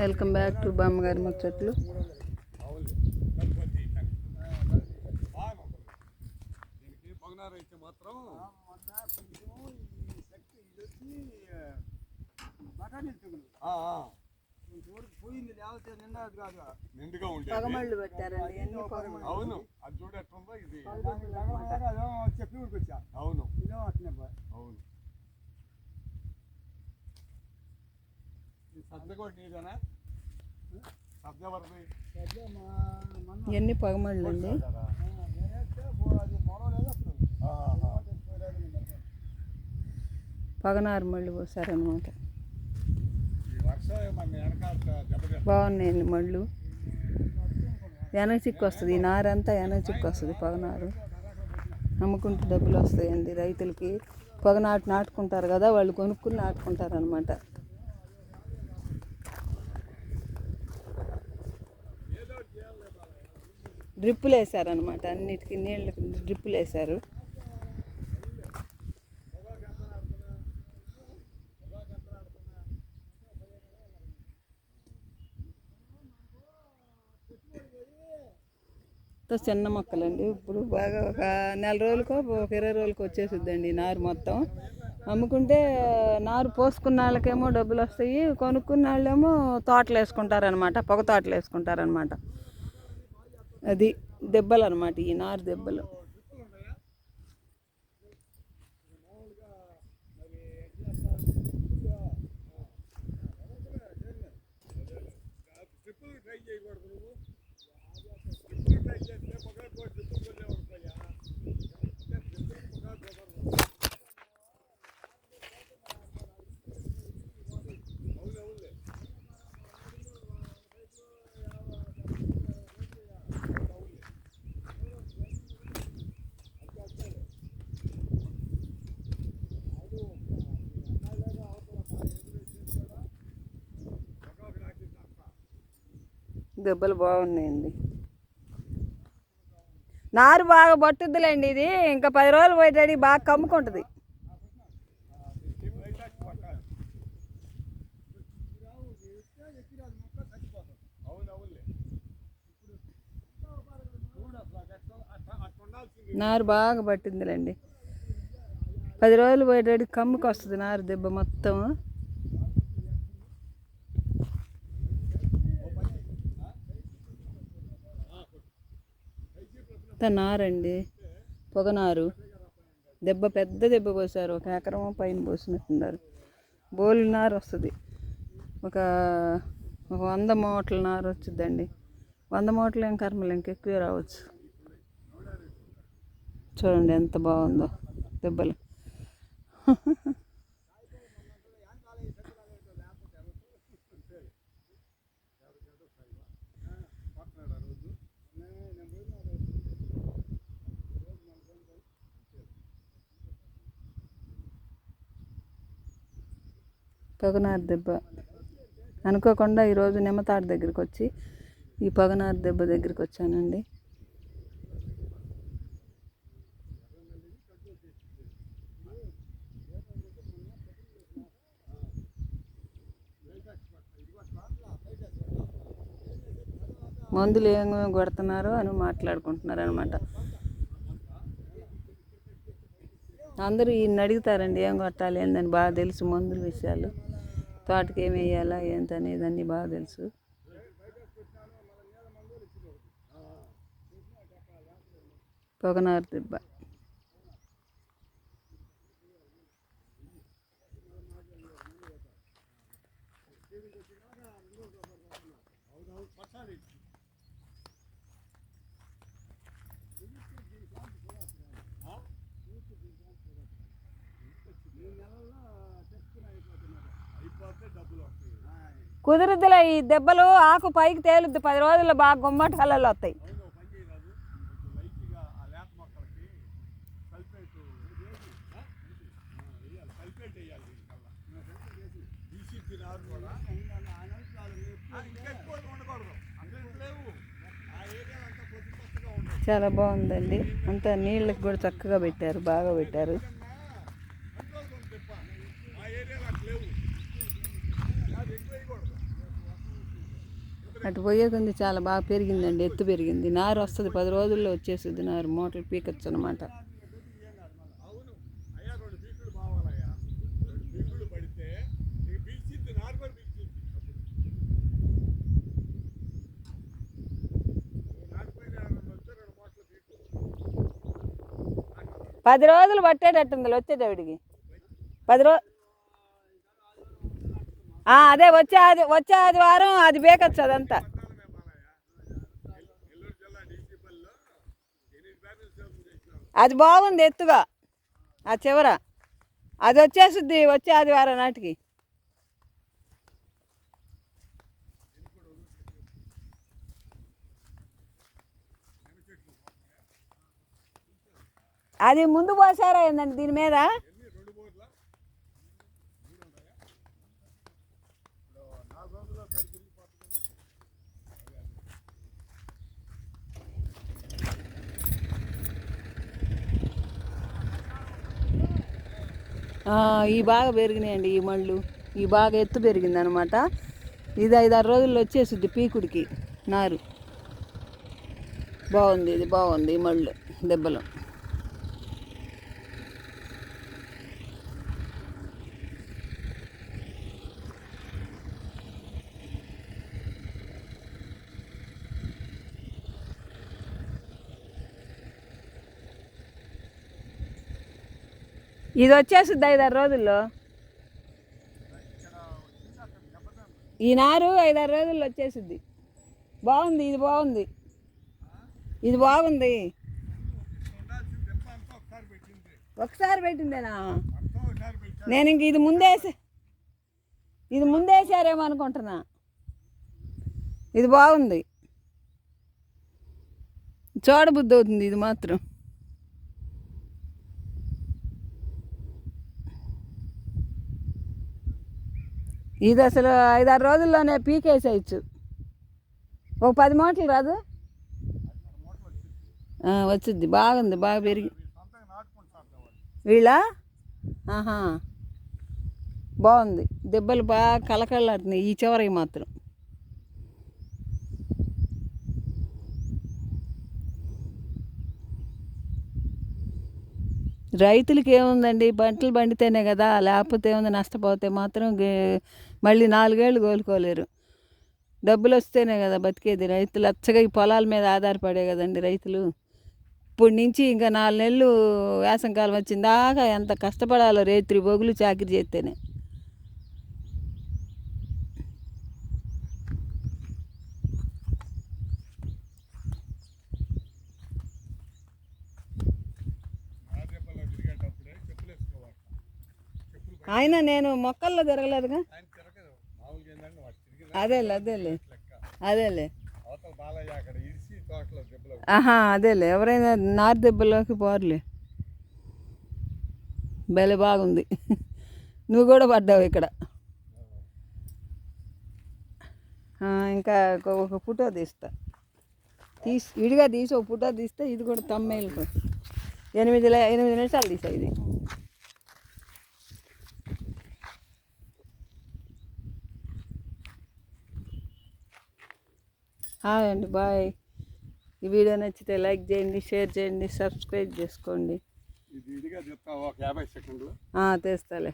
Welcome back to బామ్మగారి ముచ్చట్లు. పగమళ్ళు పెట్టారండి అవును అది ఇది. చెప్పి అవును. అవును. ఇవన్నీ పగమళ్ళు అండి. పగనారు మళ్ళు పోసారనమాట బాగున్నాయండి మళ్ళు. వెనక చిక్కు వస్తుంది. ఈ నారంతా వెనక చిక్కు వస్తుంది పగనారు. అమ్ముకుంటే డబ్బులు వస్తాయండి రైతులకి. పొగనాటు నాటుకుంటారు కదా వాళ్ళు కొనుక్కుని నాటుకుంటారు అనమాట డ్రిప్పులు వేసారనమాట అన్నిటికీ నీళ్ళకి డ్రిప్పులు వేసారు చిన్న మొక్కలండి. ఇప్పుడు బాగా ఒక నెల రోజులకో ఒక ఇరవై రోజులకో వచ్చేసిద్దండి నారు మొత్తం. అమ్ముకుంటే నారు పోసుకున్న వాళ్ళకేమో డబ్బులు వస్తాయి కొనుక్కున్న వాళ్ళేమో తోటలు వేసుకుంటారనమాట పొగ తోటలు వేసుకుంటారనమాట అది దెబ్బలు అనమాట ఈ నారు దెబ్బలు. దెబ్బలు బాగున్నాయండి. నారు బాగా పట్టుద్దిలేండి ఇది. ఇంకా పది రోజులు పోయేటడికి బాగా కమ్ముకుంటుంది. నారు బాగా పట్టిందిలేండి. పది రోజులు పోయేటడికి కమ్ముకు వస్తుంది నారు దెబ్బ మొత్తం. ఇంత నారండి. పొగనారు. దెబ్బ పెద్ద దెబ్బ పోసారు ఒక ఎకరం పైన పోసినట్టున్నారు. బోలు నారు వస్తుంది. ఒక ఒక వంద మూటల నారు వచ్చిందండి వంద మూటలు ఏం కర్మలు? ఇంకెక్కువ రావచ్చు. చూడండి ఎంత బాగుందో దెబ్బలు. పొగనారు దెబ్బ. అనుకోకుండా ఈరోజు నిమ్మతాడు దగ్గరికి వచ్చి ఈ పొగనారు దెబ్బ దగ్గరికి వచ్చానండి మందులు ఏమేమి కొడుతున్నారో అని మాట్లాడుకుంటున్నారు అనమాట అందరూ ఈయన అడుగుతారండి ఏం కొట్టాలి ఏందని బాగా తెలుసు మందుల విషయాలు. తోటకి ఏమి వేయాలా ఏంటనేది అన్నీ బాగా తెలుసు. పొగనారు దిబ్బ. ఈ నెలలో కుదురుద్దులే ఈ దెబ్బలు ఆకు పైకి తేలుద్ది. పది రోజుల్లో బాగా గుమ్మటాలలో వస్తాయి. చాలా బాగుందండి. అంతా నీళ్ళకి కూడా చక్కగా పెట్టారు బాగా పెట్టారు. అటు పోయే కొంది చాలా బాగా పెరిగిందండి ఎత్తు పెరిగింది. నారు వస్తుంది పది రోజుల్లో వచ్చేస్తుంది నారు మూటలు పీకొచ్చు అనమాట పడితే పది రోజులు పట్టేటట్టుంది వచ్చేటవిడికి పది రోజు అదే వచ్చే ఆది వచ్చే ఆదివారం అది బేకొచ్చు అదంతా. అది బాగుంది ఎత్తుగా ఆ చివర. అది వచ్చేస్తుంది వచ్చే ఆదివారం నాటికి. అది ముందు పోసారా ఏందండి దీని మీద ఎన్ని రెండు బోర్ల మూడు ఉంటాయా ఇప్పుడు నాలుగు రోజుల్లో సైకిల్ పట్టుకుని ఈ బాగా పెరిగినాయండి ఈ మళ్ళు. ఈ బాగా ఎత్తు పెరిగింది అనమాట ఇది ఐదారు రోజుల్లో వచ్చేసిద్ది పీకుడికి నారు. బాగుంది ఇది బాగుంది ఈ మళ్ళు దెబ్బలు. ఇది వచ్చేస్తుంది ఐదారు రోజుల్లో. ఈ నారు ఐదారు రోజుల్లో వచ్చేసిద్ది. బాగుంది ఇది బాగుంది. ఇది బాగుంది. ఒకసారి పెట్టిందేనా నేను ఇంక ఇది ముందేసే ఇది ముందేసారేమో అనుకుంటున్నా. ఇది బాగుంది. చూడబుద్ధి అవుతుంది ఇది మాత్రం. ఇది అసలు ఐదారు రోజుల్లోనే పీకేసేయచ్చు. ఒక పది మూటలు రాదు? వచ్చింది బాగుంది బాగా పెరిగి. వీళ్ళ? ఆహా. బాగుంది. దెబ్బలు బాగా కలకళ్ళాడుతున్నాయి ఈ చివరికి మాత్రం. రైతులకి ఏముందండి పంటలు పండితేనే కదా లేకపోతే ఏముంది? నష్టపోతే మాత్రం మళ్ళీ నాలుగేళ్ళు కోలుకోలేరు. డబ్బులు వస్తేనే కదా బతికేది. రైతులు అచ్చగా ఈ పొలాల మీద ఆధారపడే కదండి రైతులు. ఇప్పుడు నుంచి ఇంకా నాలుగు నెలలు వేసంకాలం వచ్చిందాకా ఎంత కష్టపడాలో రేత్రి బొగులు చాకరీ చేస్తేనే. ఆయన నేను మొక్కల్లో తిరగలేదుగా అదేలే అదేలే. అదేలే. ఆహా అదేలే. ఎవరైనా నారు దెబ్బలోకి పోరులే. భలే బాగుంది. నువ్వు కూడా పడ్డావు ఇక్కడ. ఇంకా ఒక- ఫోటో తీస్తా. తీసి విడిగా తీసి ఒక ఫోటో తీస్తే ఇది కూడా తమ్మేలు ఎనిమిది ఎనిమిది నిమిషాలు తీసా ఇది. హాయ్ అండి బాయ్. ఈ వీడియో నచ్చితే లైక్ చేయండి షేర్ చేయండి సబ్స్క్రైబ్ చేసుకోండి. తీస్తాలే.